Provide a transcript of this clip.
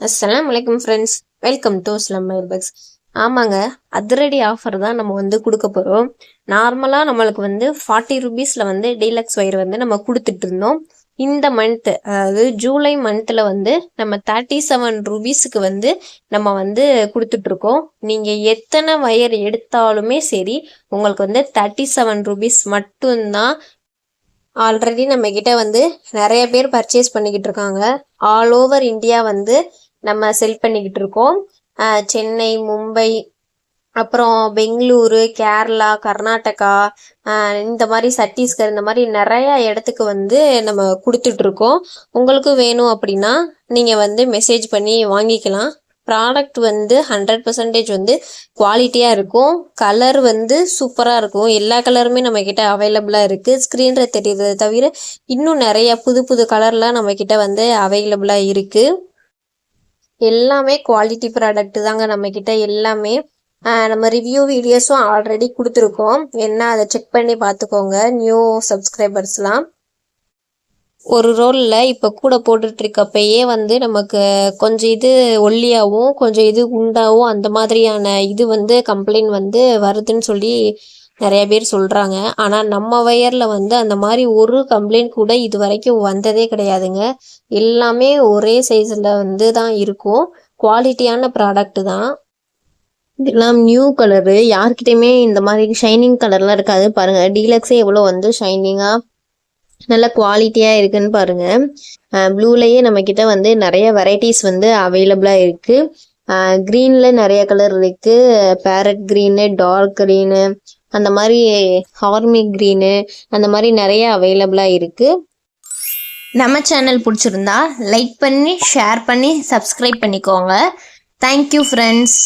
அஸ்லாம் வலைக்கம் friends welcome to slum bugs ஆமாங்க அதிரடி ஆஃபர் தான் நம்ம வந்து கொடுக்க போகிறோம் நார்மலாக நம்மளுக்கு வந்து ஃபார்ட்டி ருபீஸில் வந்து டீலக்ஸ் ஒயர் வந்து நம்ம கொடுத்துட்டு இருந்தோம். இந்த மந்த்து அதாவது ஜூலை மந்த்தில் வந்து நம்ம தேர்ட்டி செவன் ருபீஸுக்கு வந்து நம்ம வந்து கொடுத்துட்ருக்கோம் நீங்கள் எத்தனை ஒயர் எடுத்தாலுமே சரி உங்களுக்கு வந்து தேர்ட்டி செவன் ருபீஸ் மட்டும்தான் ஆல்ரெடி நம்ம வந்து நிறைய பேர் பர்ச்சேஸ் பண்ணிக்கிட்டு இருக்காங்க. ஆல் ஓவர் இந்தியா வந்து நம்ம செல் பண்ணிக்கிட்டு இருக்கோம். சென்னை மும்பை அப்புறம் பெங்களூரு கேரளா கர்நாடகா இந்த மாதிரி சத்தீஸ்கர் இந்த மாதிரி நிறைய இடத்துக்கு வந்து நம்ம கொடுத்துட்ருக்கோம் உங்களுக்கு வேணும் அப்படின்னா நீங்கள் வந்து மெசேஜ் பண்ணி வாங்கிக்கலாம். ப்ராடக்ட் வந்து ஹண்ட்ரட் பர்சன்டேஜ் வந்து குவாலிட்டியாக இருக்கும். கலர் வந்து சூப்பராக இருக்கும். எல்லா கலருமே நம்ம அவைலபிளாக இருக்குது ஸ்க்ரீனில் தெரியுறதை தவிர இன்னும் நிறைய புது புது கலர்லாம் நம்ம வந்து அவைலபிளாக இருக்குது எல்லாமே குவாலிட்டி ப்ராடக்ட் தாங்க நம்ம கிட்ட எல்லாமே நம்ம ரிவ்யூ வீடியோஸும் ஆல்ரெடி கொடுத்துருக்கோம். என்ன அதை செக் பண்ணி பார்த்துக்கோங்க. நியூ சப்ஸ்கிரைபர்ஸ்லாம் ஒரு ரோலில் இப்போ கூட போட்டுட்ருக்கப்பயே வந்து நமக்கு கொஞ்சம் இது ஒல்லியாகவும் கொஞ்சம் இது குண்டாகவும் அந்த மாதிரியான இது வந்து கம்ப்ளைண்ட் வந்து வருதுன்னு சொல்லி நிறைய பேர் சொல்கிறாங்க ஆனால் நம்ம வயரில் வந்து அந்த மாதிரி ஒரு கம்ப்ளைண்ட் கூட இது வரைக்கும் வந்ததே கிடையாதுங்க. எல்லாமே ஒரே சைஸில் வந்து தான் இருக்கும். குவாலிட்டியான ப்ராடக்ட் தான். இதெல்லாம் நியூ கலரு யார்கிட்டையுமே இந்த மாதிரி ஷைனிங் கலர்லாம் இருக்காது. பாருங்கள் டீலக்ஸே எவ்வளோ வந்து ஷைனிங்காக நல்ல குவாலிட்டியாக இருக்குன்னு பாருங்கள் ப்ளூலேயே நம்மக்கிட்ட வந்து நிறைய வெரைட்டிஸ் வந்து அவைலபிளாக இருக்குது க்ரீனில் நிறைய கலர் இருக்குது பேரட் க்ரீனு டார்க் க்ரீனு அந்த மாதிரி ஹார்மி க்ரீனு அந்த மாதிரி நிறைய அவைலபிளாக இருக்குது நம்ம சேனல் பிடிச்சிருந்தா லைக் பண்ணி ஷேர் பண்ணி சப்ஸ்கிரைப் பண்ணிக்கோங்க. Thank you friends